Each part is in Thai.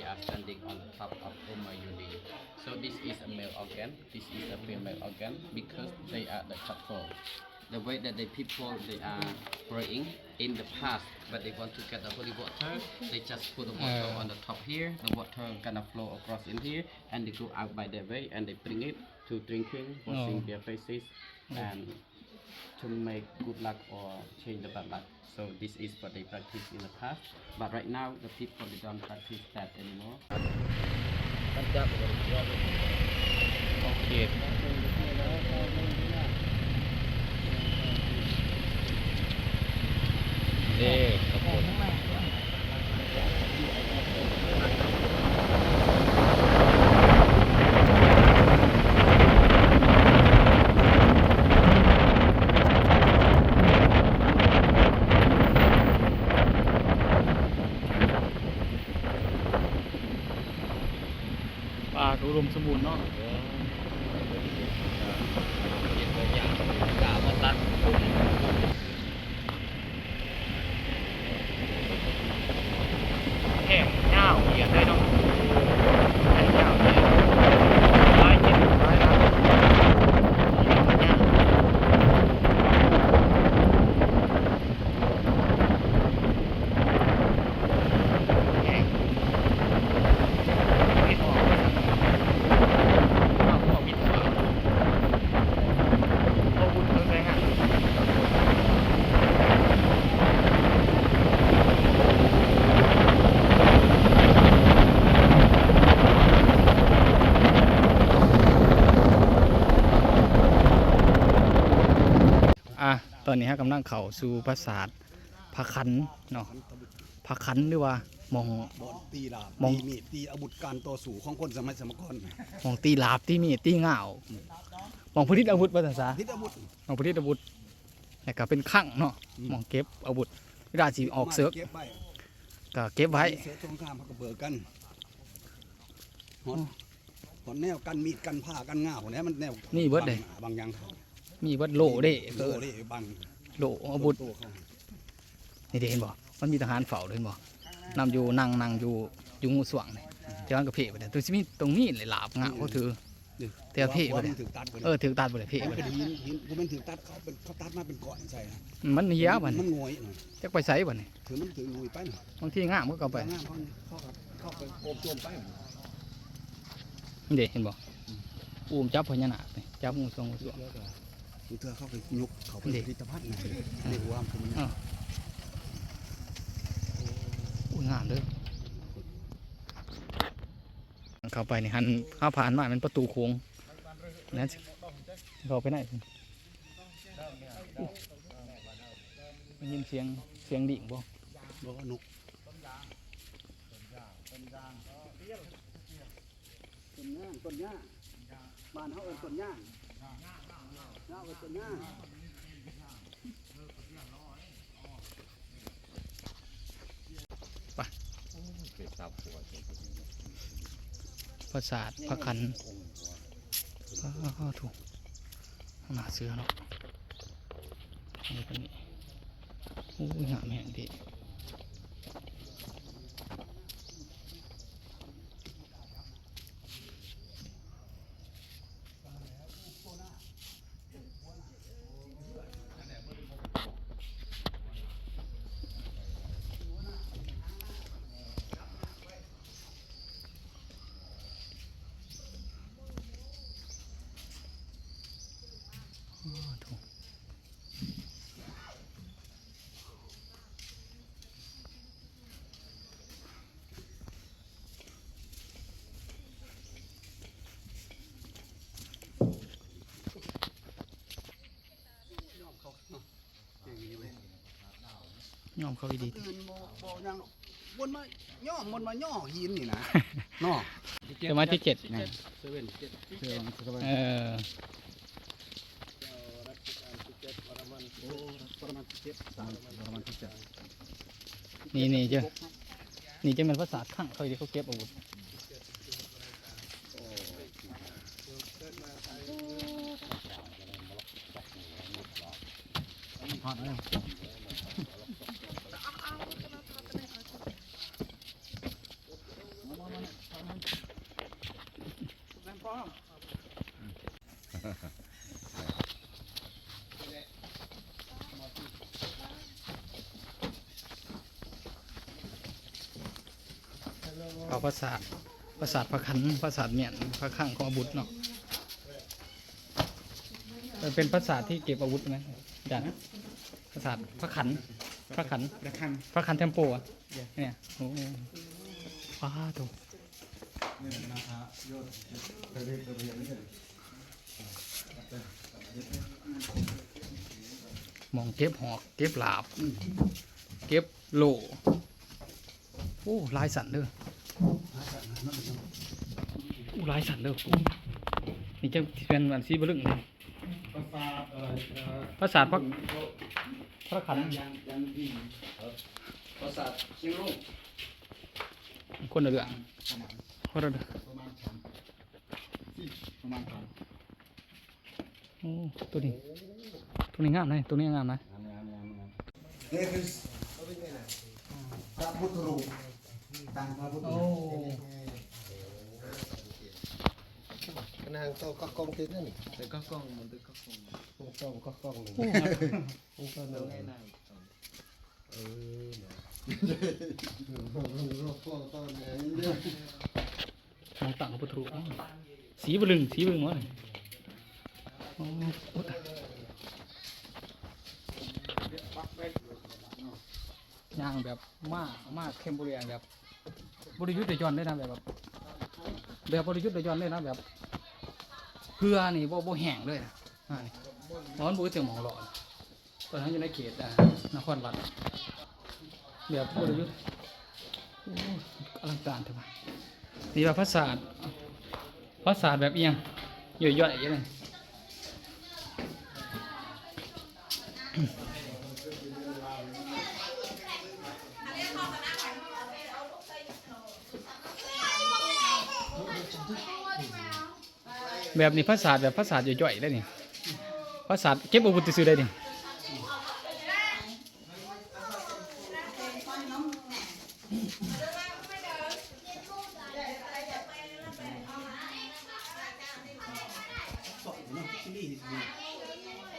they are standing on top of Umayuli. So this is a male organ, this is a female organ because they are the couple. The way that the people they are praying in the past, but they want to get the holy water, they just put the water on the top here. The water gonna flow across in here, and they go out by their way, and they bring it to drinking, washing Oh. their faces, and to make good luck or change the bad luck. So this is what they practice in the past. But right now, the people they don't practice that anymore. โอะตอนนี้ฮะกำลังเข้าสู่ปราสาทพระคันเนาะพระคันหรือว่าหมอง บอนตีลาบมอง ตีมีดตีอาวุธการต่อสู้ของคนสมัยสมัยก่อนหมองตีลาบตีมีดตีง่าวหมองพลิตอาวุธภาษาทิศอาวุธหมองพลิตอาวุธแล้วก็เป็นข้างเนาะอืมหมองเก็บอาวุธเวลาสิออกเซิร์ฟเก็บไว้ก็เก็บไว้ เสือตรงข้ามเขาก็เบิกกันหอนหอนแนวกันมีดกันผ้ากันง่าผมนี้มันแนวนี่เบิดเลย บางอย่างเขา มีวัดโลเด้โลเออเด้บังโลอาวุธโตเขานี่เด้เห็นบ่มันมีทหารเฝ้าเลยเห็นบ่นำอยู่นั่งนั่งอยู่อยู่งูสว่างนี่เจ้าก็เพไปเลยตัวสิมีตรงนี้เลยลาบง่าวเขาถือนี่แต่เอาเพ่ไปหัวเลยมันถึงตัดไปเออถือตัดบ่ได้เพมันไปเป็นเลยหินหินกูมันถึงตัดเขาเป็นเขาตัดมาเป็นก้อนใช่นะมันเหี้ยบ่มันี่นงอยหน่อยจักไปไสบ่นี่ถือมันถึงงอยไปหน่อยบางทีง่ามก็เอาไปงามเขาเขาก็เข้าไปโอบโจมไปนี่เด้เห็นบ่อูมจับพญานาคนี่จับงูทรงงูสวงแล้วก็ มีเธอเข้าไปยุกเขาไปนี่พิพิธภัณฑ์นะเรียกว่ามันอ้าวอุ้ยงามเลยเข้าไปนี่หันข้าผ่านมาเป็นประตูโค้งนั่นสิเขาไปไหนพุ่นอู้ได้ยินเสียงเสียงดิ่งบ่บอกว่านกต้นย่างต้นย่างบ้านเขาเอิ้นต้นย่าง ย่างเอิ้นต้นย่างปราสาทพระคันอ้าวถูกข้างหน้าเสือเนาะอันนี้เป็นนี่อู้ยงาแห่งดี อมเขาอีดีตื่นโมโมยังวนมาย่อมวนมาย่อหินนี่นะเนาะสมัยที่เจ็ดไงเซเว่นเจ็ดเชื่อมันก็ไปเออโอ้ประมาณเจ็ดสามประมาณที่เจ็ดนี่นี่เจ้านี่จะเป็นภาษาข้างเขาที่เขาเก็บอาวุธ เอาภาษาภาษาพระขันภาษาเมียนพระขังของอาวุธเนาะมันเป็นภาษาที่เก็บอาวุธไหมอาจารย์ภาษาพระขันพระขันระฆังพระขันเทมโปอะเนี่ยโอ้ว้าถูก มองเก็บหอกเก็บหลาบ เก็บโหลโอ้ลายสันเด้อโอ้ลายสันเด้อนี่จะเป็นอันซีบลึงเลยภาษาอะไรเอ่อภาษาพระพระขันยังยังที่ภาษาเชียงรุ่งคนเรื่องประมาณคนเรื่องประมาณสามสี่ประมาณสาม โอ้ตัวนี้ ตัวนี้งามนะตัวนี้งามนะนี่คือพระพุทธรูปตั้งพระพุทธรูปนางโตก็กองติดนั่นนี่แต่ก็กล้องมันตึกก็กล้องโอ้โตก็กองหนึ่งโอ้ครับโอ้ก็หนึ่งง่ายนางเออนะรถพ่อตอนไหนเนี่ยมองต่างกับพุทธรูปอ้าวสีบลึงสีบลึงวะนี่โอ้โอ้ตาย ย่างแบบมากมากเข้มบุรีแบบบริยุทธ์เดยจอนได้นะแบบ แบบบริยุทธ์เดยจอนได้นะแบบเพื่อนี่บ่บ่แห้งเลยนะอ่านี่ร้อนบุ้ยเต็มหมองหลอดตอนนั้นอยู่ในเขตนครวัดแบบบริยุทธ์อลังการเถอะวะนี่ว่าภาษาทภาษาทแบบเอียงย่อยๆอย่างนี้เลย แบบนี้ภาษาทแบบภาษาทย่อยๆได้นี่ภาษาทเก็บอาวุธซื้อได้นี่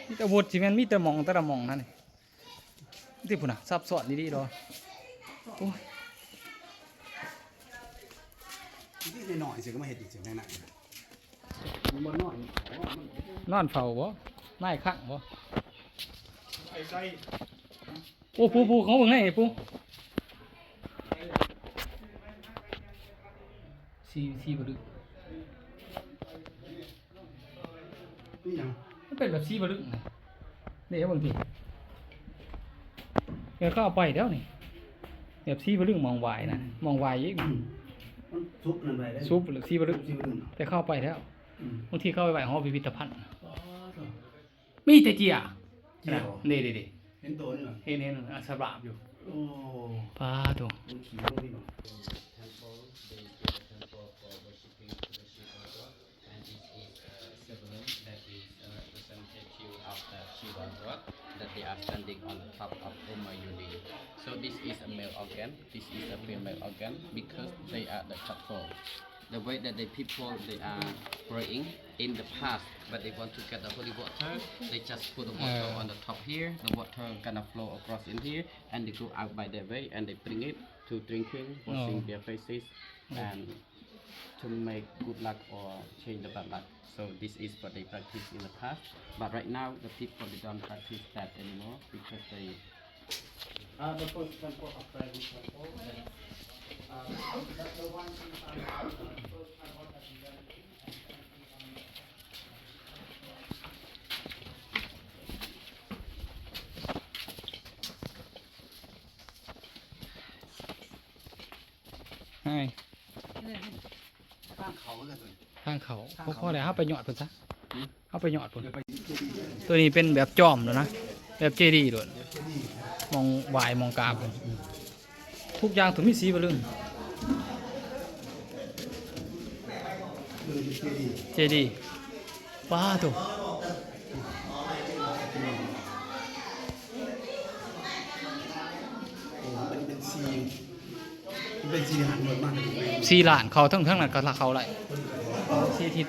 มีแต่วุธที่แมันมีแต่มองแต่ละมองนั่นนี่ที่พุ่นน่ะซับซ้อนดีๆดอโอ้ยที่หน่อยเสียก็มาเห็ดอีกเสียงไหนๆ มันบ่น้อยนอนเฝ้าบ่นายข้างบ่ไอ้ใจโอ้ปูปูเขาเบิ่งได้ไอ้ปูซีซีบ่ดึกนี่ยังมันเป็นแบบซีบ่ดึกนะนี่เอาเบิ่งดิเดี๋ยวเขาเอาไปแล้วนี่แบบซีบ่ดึกมองวายนะมองวายอีกมันซุปนั่นไปได้ซุปหรือซีบ่ดึกซุปนั่นแต่เข้าไปแล้วอืม บางทีเข้าไปไหวหอพิพิธภัณฑ์มีแต่เจียเจียนะนี่ดิดิเห็นตัวนี่เหรอเห็นเห็นอันสบาบอยู่โอ้ปลาตัว the way that the people they are praying in the past, but they want to get the holy water, they just put the water on the top here, the water kind of flow across in here, and they go out by that way and they bring it to drinking, washing no. their faces, and to make good luck or change the bad luck. So this is what they practice in the past, but right now the people they don't practice that anymore because they. Uh, the ให้ข้างเขาเลยตัวทางเขาพวกพ่อเลยเอาไปหยอดเพิ่นซะเอาไปหยอดเพิ่นตัวนี้เป็นแบบจอมแล้วนะแบบเจดีย์ด้วยมองวายมองกาบเลย ทุกอย่างถึงมีสีบลึงคือเจดีย์เจดีย์ป้าตัวโอ้เป็นเป็นซีเป็นสีหันหมดมากเลยสี่ล้านเขาทั้งทั้งนั้นก็ละเขาไหลสี่ทิศ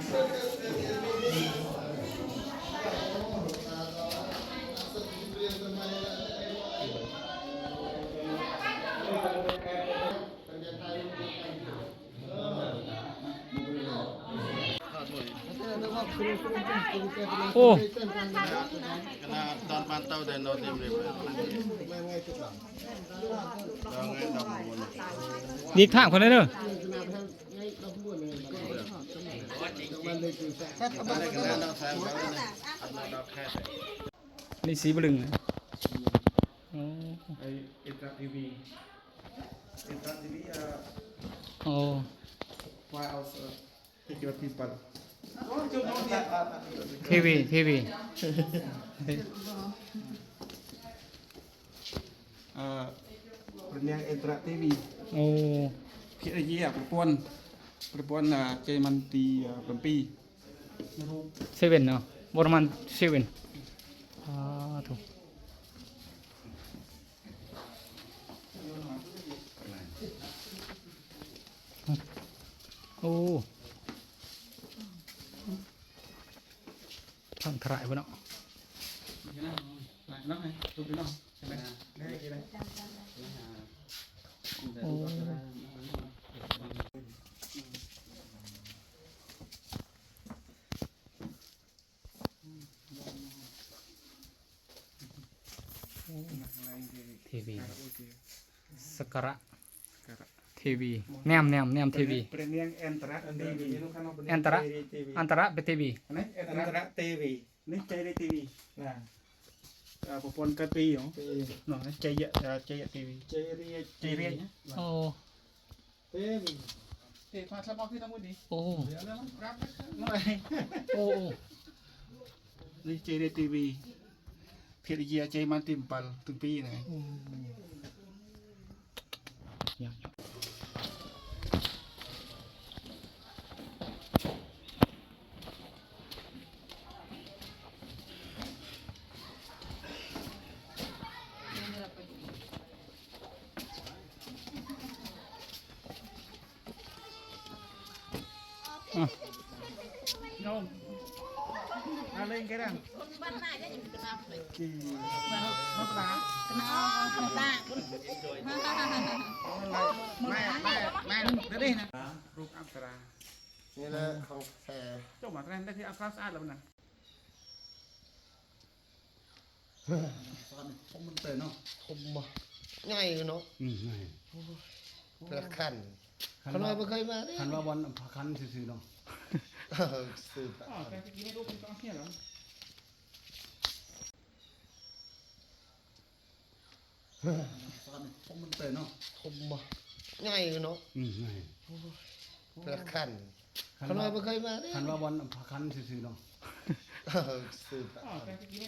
โอ้ Kena tahun pantau dan no tim river. Jangan dah pun. ดีก ทางคนนั้นเนอะ Kena dah saya baru ni. Kena dah kat. นี่สีบลึงนะโอ้ Ay, Itra TV. Itra TV, uh, โอ้ why else, uh, take your people. ทีวีทีวี Uh, Perniang Itra TV. โอ้ ភាគរយៈប្រព័ន្ធប្រព័ន្ធអ่าជ័យមន្ទី7 เซเว่นเนาะบรมันเซเว่นอ่าถูกโอ้ ทางทรายบ่เนาะ Này, nó này, chụp đi nó. Cái này, đây, cái này. โอ้ทีวีสกระ ทีวีแนมแนมแนมทีวี Premiang Entra TV. Entra. TV. อันตระเปทีวี Ini Entra TV. Ini Cahaya TV. Nah. Popon ke TV. Nah, ini Cahaya Cahaya TV. Cahaya Cahaya. โอ้ TV. Eh, pasal apa kita mudi? โอ้ Ya, lah, berapa? Nah, โอ้ ini Cahaya TV. Pihak dia Cahaya Mantimpal, tuh pi nih. โอ้ No. Alin cái đang. Kỳ. Nó đá. Nó đá. Mẹ mẹ mẹ tới đây nè. Rụt áp ra. นี่แหละของแท้ Chỗ mà ra đây thì áp ra sát là bên này. ฟันผมมันเป็นเนาะคมบ่ง่ายอยู่เนาะอืมไงประคันคันว่าบ่เคยมาเด้คันว่าวันอัมพาคันซื่อๆเนาะ ล้วผมมันเป็นเนาะ Thum mà. Ngay nó. อืมง่าย Kena kan. คัน Kalau ว่า apa kau mana? คันว่าวันคันซื่อๆเนาะอ๋อ Sudah. แต่กินใ